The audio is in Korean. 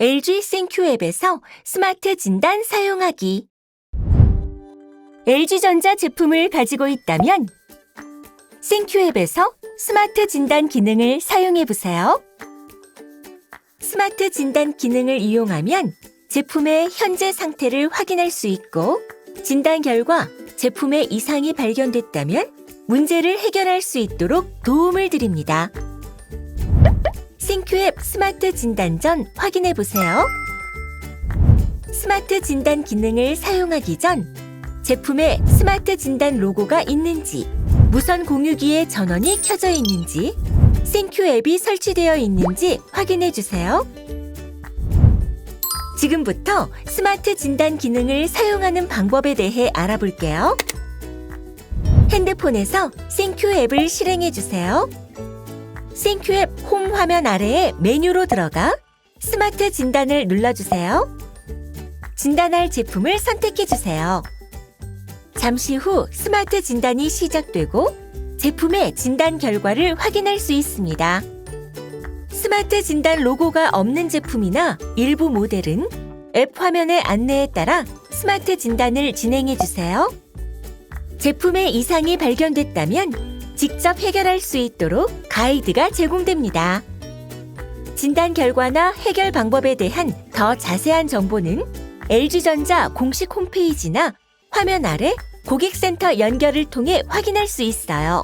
LG 생큐 앱에서 스마트 진단 사용하기. LG전자 제품을 가지고 있다면 생큐 앱에서 스마트 진단 기능을 사용해 보세요. 스마트 진단 기능을 이용하면 제품의 현재 상태를 확인할 수 있고 진단 결과 제품에 이상이 발견됐다면 문제를 해결할 수 있도록 도움을 드립니다. 싱큐앱 스마트 진단 전 확인해 보세요. 스마트 진단 기능을 사용하기 전 제품에 스마트 진단 로고가 있는지, 무선 공유기의 전원이 켜져 있는지, 싱큐 앱이 설치되어 있는지 확인해 주세요. 지금부터 스마트 진단 기능을 사용하는 방법에 대해 알아볼게요. 핸드폰에서 싱큐 앱을 실행해 주세요. 싱큐 앱홈 화면 아래에 메뉴로 들어가 스마트 진단을 눌러주세요. 진단할 제품을 선택해 주세요. 잠시 후 스마트 진단이 시작되고 제품의 진단 결과를 확인할 수 있습니다. 스마트 진단 로고가 없는 제품이나 일부 모델은 앱 화면의 안내에 따라 스마트 진단을 진행해 주세요. 제품의 이상이 발견됐다면 직접 해결할 수 있도록 가이드가 제공됩니다. 진단 결과나 해결 방법에 대한 더 자세한 정보는 LG전자 공식 홈페이지나 화면 아래 고객센터 연결을 통해 확인할 수 있어요.